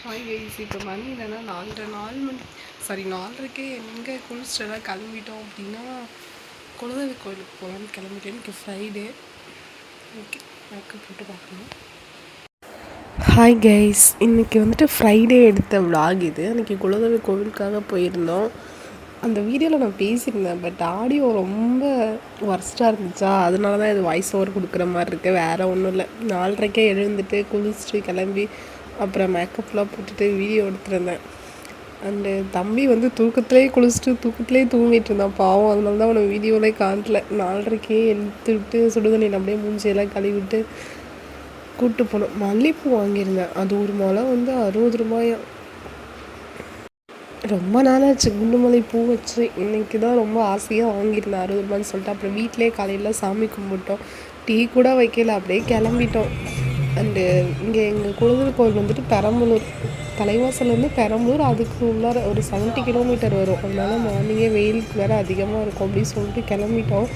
Hi guys இப்போ மணி இல்லைன்னா நாலரை நாலு மணி. சாரி நாலரைக்கே எங்கே குளிச்சுட்டெல்லாம் கிளம்பிட்டோம் அப்படின்னா குலதெய்வ கோயிலுக்கு போகலான்னு கிளம்பிட்டேன். இன்னைக்கு ஃப்ரைடே ஓகே மேக்கப் போட்டு பார்க்கணும் ஹாய் கைஸ் இன்றைக்கி வந்துட்டு ஃப்ரைடே எடுத்த vlog இது. அன்றைக்கி குலதெய்வ கோவிலுக்காக போயிருந்தோம். அந்த வீடியோவில் நான் பேசியிருந்தேன் பட் ஆடியோ ரொம்ப ஒர்ஸ்ட்டாக இருந்துச்சா? அதனால தான் இது வாய்ஸ் ஓவர் கொடுக்குற மாதிரி இருக்குது வேறு ஒன்றும் இல்லை. நாலரைக்கே எழுந்துட்டு குளிச்சுட்டு கிளம்பி அப்புறம் மேக்கப்லாம் போட்டுட்டு வீடியோ எடுத்துருந்தேன். அண்டு தம்பி வந்து தூக்கத்துலேயே குளிச்சுட்டு தூக்கத்துலேயே தூங்கிட்டு இருந்தான். பாவம் அதனால தான் அவனை வீடியோவிலே காட்டல. நாலரைக்கே எழுத்து விட்டு சுடுதண்ணியில் அப்படியே மூஞ்சியெல்லாம் கழுவிட்டு கூப்பிட்டு போனோம். மல்லிகைப்பூ வாங்கியிருந்தேன். அது ஒரு மாலை வந்து அறுபது ரூபாயா? ரொம்ப நாளாச்சு குண்டுமல்லி பூ வச்சு. இன்னைக்கு தான் ரொம்ப ஆசையாக வாங்கியிருந்தேன். அறுபது ரூபான்னு சொல்லிட்டு அப்புறம் வீட்டிலே காலையில் சாமி கும்பிட்டோம். டீ கூட வைக்கல. அப்படியே கிளம்பிட்டோம். அண்டு uh, இங்கே எங்கள் குலதெய்வ கோவில் வந்துட்டு பெரம்பலூர் தலைவாசல்லேருந்து பெரம்பலூர் அதுக்கு உள்ளார ஒரு செவன்ட்டி கிலோமீட்டர் வரும். அதனால மார்னிங்கே வெயிலுக்கு வேறு அதிகமாக இருக்கும் அப்படின்னு சொல்லிட்டு கிளம்பிட்டோம்.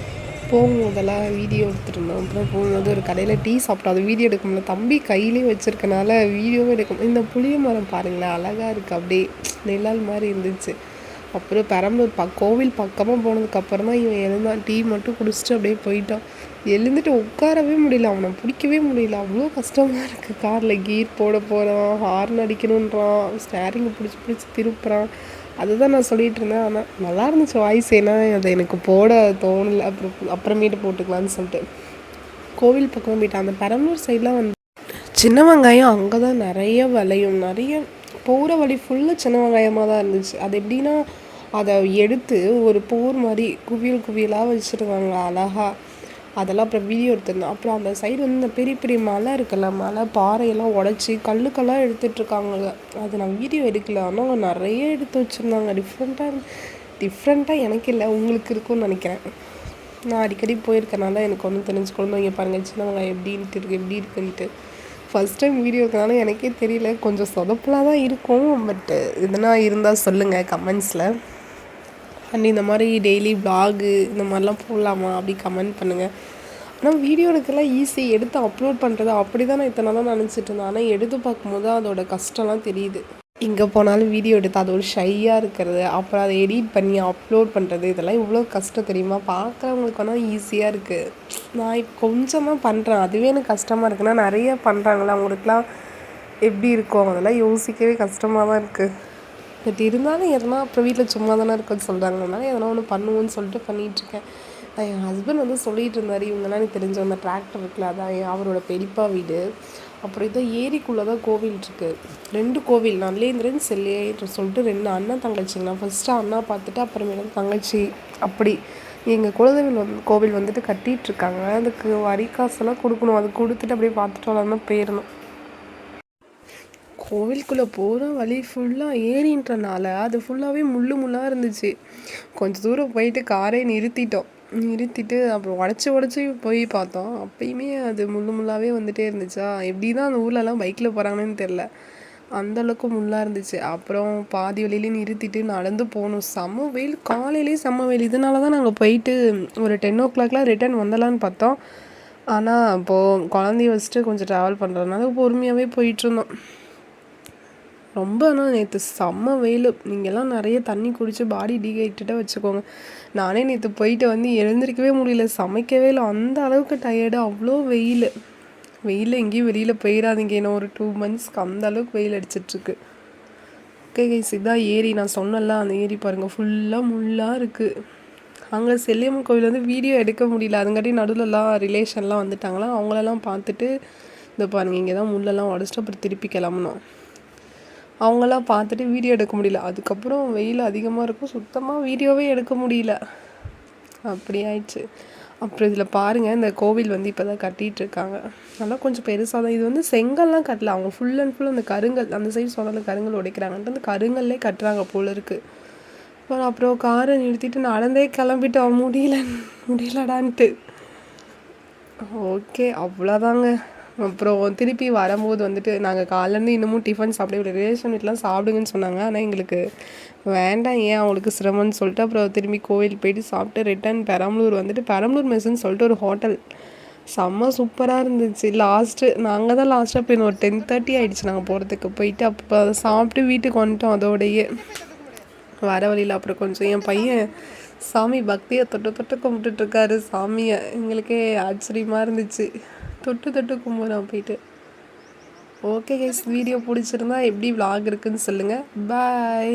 போகும்போதெல்லாம் வீடியோ எடுத்துருந்தோம் அப்புறம் போகும்போது ஒரு கடையில் டீ சாப்பிட்டோம். அது வீடியோ எடுக்க முடியல. தம்பி கையிலே வச்சுருக்கனால வீடியோவும் எடுக்க இந்த புளிய மரம் பாருங்களேன் அழகாக இருக்குது அப்படியே நிழல் மாதிரி இருந்துச்சு. அப்புறம் பெரம்பலூர் ப கோவில் பக்கமாக போனதுக்கப்புறம் தான் இவன் எழுந்தான். டீ மட்டும் குடிச்சிட்டு அப்படியே போயிட்டான். எழுந்துட்டு உட்காரவே முடியல. அவனை பிடிக்கவே முடியல. அவ்வளோ கஷ்டமாக இருக்குது காரில் கீர் போட போகிறான் ஹார்ன் அடிக்கணுன்றான். ஸ்டேரிங்கை பிடிச்சி பிடிச்சி திருப்புறான். அதுதான் நான் சொல்லிட்டு இருந்தேன். ஆனால் நல்லா இருந்துச்சு வாய்ஸ். ஏன்னா அது எனக்கு போட தோணலை. அப்புறம் அப்புறமேட்டு போட்டுக்கலான்னு சொல்லிட்டு. கோவில் பக்கம் போயிட்டான். அந்த பெரம்பலூர் சைட்லாம் வந்து சின்ன வெங்காயம் அங்கே தான் நிறைய விளையும். நிறைய போகிற வழி ஃபுல்லாக சின்ன வெங்காயமாக தான் இருந்துச்சு. அது எப்படின்னா அதை எடுத்து ஒரு போர் மாதிரி குவியல் குவியலாக வச்சுருக்காங்க அழகாக அதெல்லாம் அப்புறம் வீடியோ எடுத்திருந்தோம். அப்புறம் அந்த சைடு வந்து இந்த பெரிய பெரிய மலை இருக்குல்ல மலை பாறையெல்லாம் உடச்சி கல்லுக்கெல்லாம் எடுத்துட்ருக்காங்க அது நான் வீடியோ எடுக்கல. ஆனால் அவங்க நிறைய எடுத்து வச்சுருந்தாங்க. டிஃப்ரெண்ட்டாக டிஃப்ரெண்ட்டாக எனக்கு இல்லை. உங்களுக்கு இருக்கும்னு நினைக்கிறேன். நான் அடிக்கடி போயிருக்கனால எனக்கு ஒன்றும் தெரிஞ்சுக்கணும் இங்கே பாருங்கள் சின்ன வெங்காயம் எப்படின்ட்டு இருக்குது எப்படி இருக்குன்ட்டு. ஃபஸ்ட் டைம் வீடியோ எனக்கே தெரியல. கொஞ்சம் சொதப்பலாக தான் இருக்கும். பட்டு எதுனா இருந்தால் சொல்லுங்கள் கமெண்ட்ஸில் அண்ட் இந்த மாதிரி டெய்லி vlog இந்த மாதிரிலாம் போடலாமா? அப்படி கமெண்ட் பண்ணுங்கள் ஆனால் வீடியோ எடுக்கலாம் ஈஸி எடுத்து அப்லோட் பண்ணுறது அப்படி தான் நான் இத்தனை நாளாக நினச்சிட்டு இருந்தேன். ஆனால் எடுத்து பார்க்கும்போது அதோட கஷ்டம்லாம் தெரியுது. எங்கே போனாலும் வீடியோ எடுத்து அது ஒரு ஷையாக இருக்கிறது. அப்புறம் அதை எடிட் பண்ணி அப்லோட் பண்ணுறது இதெல்லாம் இவ்வளோ கஷ்டம் தெரியுமா? பார்க்குறவங்களுக்கு ஆனால் ஈஸியாக இருக்குது நான் இப்போ கொஞ்சமாக பண்ணுறேன் அதுவே எனக்கு கஷ்டமாக இருக்குன்னா நிறைய பண்ணுறாங்களே அவங்களுக்குலாம் எப்படி இருக்கும்? அதெல்லாம் யோசிக்கவே கஷ்டமாக தான் இருக்குது பட் இருந்தாலும் எதனா அப்புறம் வீட்டில் சும்மா தானே இருக்குன்னு சொல்கிறாங்கனால எதனா ஒன்று பண்ணுவோன்னு சொல்லிட்டு பண்ணிகிட்ருக்கேன் என் ஹஸ்பண்ட் வந்து சொல்லிகிட்டு இருந்தார் இவங்கெல்லாம் எனக்கு தெரிஞ்ச அந்த டிராக்டர் இருக்குல்ல அதான் என் அவரோட பெரியப்பா வீடு. அப்புறம் இதான் ஏரிக்குள்ளே தான் கோவில் இருக்குது ரெண்டு கோவில் நல்லேந்திரன் செல்லேன்ற சொல்லிட்டு ரெண்டு அண்ணன் தங்கச்சிங்கண்ணா ஃபஸ்ட்டு அண்ணா பார்த்துட்டு அப்புறமேல தங்கச்சி. அப்படி எங்கள் குலதெய்வம் வந்து கோவில் வந்துட்டு கட்டிகிட்டு இருக்காங்க அதுக்கு வரி காசெல்லாம் கொடுக்கணும். அது கொடுத்துட்டு அப்படியே பார்த்துட்டு வரலாம்னு போயிடணும் கோவிலுக்குள்ளே போகிற வழி ஃபுல்லாக ஏரின்றனால அது ஃபுல்லாகவே முள்ளு முள்ளாக இருந்துச்சு. கொஞ்சம் தூரம் போயிட்டு காரை நிறுத்திட்டோம். நிறுத்திட்டு அப்புறம் உடச்சி உடச்சி போய் பார்த்தோம். அப்பயுமே அது முள்ளு முள்ளாகவே வந்துட்டே இருந்துச்சா? எப்படி தான் அந்த ஊர்லலாம் பைக்கில் போகிறாங்கன்னு தெரில அந்த அளவுக்கு முள்ளாக இருந்துச்சு. அப்புறம் பாதி வழியிலே நிறுத்திட்டு நடந்து போகணும் செம்ம வெயில். காலையிலேயே செம்ம வெயில். இதனால தான் நாங்கள் போயிட்டு ஒரு டென் ஓ கிளாக்லாம் ரிட்டர்ன் வந்தலான்னு பார்த்தோம். ஆனால் இப்போது குழந்தைய வச்சுட்டு கொஞ்சம் ட்ராவல் பண்ணுறதுனால பொறுமையாகவே போயிட்டுருந்தோம் ரொம்ப ஆனால் நேற்று செம்ம வெயில். நீங்கள்லாம் நிறைய தண்ணி குடித்து பாடி டீஹைட்ரேட்டாக வச்சுக்கோங்க. நானே நேற்று போயிட்டு வந்து எழுந்திருக்கவே முடியல. சமைக்கவே இல்லை. அந்த அளவுக்கு டயர்டு அவ்வளோ வெயில். வெயில் எங்கேயும் வெளியில் போயிடாதீங்க இன்னும் ஒரு டூ மந்த்ஸ்க்கு அந்த அளவுக்கு வெயில் அடிச்சிட்ருக்கு. ஓகே கைஸ் இதான் ஏரி. நான் சொன்னல அந்த ஏரி பாருங்கள் ஃபுல்லாக முள்ளாக இருக்குது அங்கே செல்லியம்மன் கோவில் வந்து வீடியோ எடுக்க முடியல. அதுங்காட்டி நடுவில்லாம் ரிலேஷன்லாம் வந்துட்டாங்களா? அவங்களெல்லாம் பார்த்துட்டு இந்த பாருங்கள் இங்கே தான் முள்ளெல்லாம் உடச்சிட்டு அப்புறம் திருப்பி கிளம்புனோம் அவங்களாம் பார்த்துட்டு வீடியோ எடுக்க முடியல. அதுக்கப்புறம் வெயில் அதிகமாக இருக்கும். சுத்தமாக வீடியோவே எடுக்க முடியல. அப்படி ஆயிடுச்சு. அப்புறம் இதில் பாருங்கள் இந்த கோவில் வந்து இப்போ தான் கட்டிகிட்ருக்காங்க நல்லா கொஞ்சம் பெருசாக தான். இது வந்து செங்கல்லாம் கட்டல. அவங்க ஃபுல் அண்ட் ஃபுல் அந்த கருங்கல் அந்த சைடு சொன்னால கருங்கல் உடைக்கிறாங்கன்ட்டு அந்த கருங்கல்லே கட்டுறாங்க போல இருக்குது அப்புறம் அப்புறம் காரை நிறுத்திட்டு நடந்தே கிளம்பிட்டோம் முடியல. முடியலடான்ட்டு. ஓகே அவ்வளோதாங்க அப்புறம் திருப்பி வரும்போது வந்துட்டு நாங்கள் காலேருந்து இன்னமும் டிஃபன் சாப்பிடவே ரிலேஷன் வீட்டிலாம் சாப்பிடுங்கன்னு சொன்னாங்க. ஆனால் எங்களுக்கு வேண்டாம் ஏன்? அவங்களுக்கு சிரமம்னு சொல்லிட்டு அப்புறம் திரும்பி கோவில் போயிட்டு சாப்பிட்டு ரிட்டன் பெரம்பலூர் வந்துட்டு பெரம்பலூர் மெஸ்ஸுன்னு சொல்லிட்டு ஒரு ஹோட்டல் செம்ம சூப்பராக இருந்துச்சு. லாஸ்ட்டு நாங்கள் தான் லாஸ்ட்டாக போய் ஒரு டென் தேர்ட்டி ஆகிடுச்சு நாங்கள் போகிறதுக்கு போயிட்டு அப்போ அதை சாப்பிட்டு வீட்டுக்கு வந்துட்டோம் அதோடையே. வர வழியில் அப்புறம் கொஞ்சம் என் பையன் சாமி பக்தியை தொட்டு தொட்டு கும்பிட்டுட்ருக்காரு சாமியை எங்களுக்கே ஆச்சரியமாக இருந்துச்சு. தொட்டு தொட்டு கும்பிட்றான் போயிட்டு. ஓகே கைஸ் வீடியோ பிடிச்சிருந்தா எப்படி vlog இருக்குன்னு சொல்லுங்கள் பாய்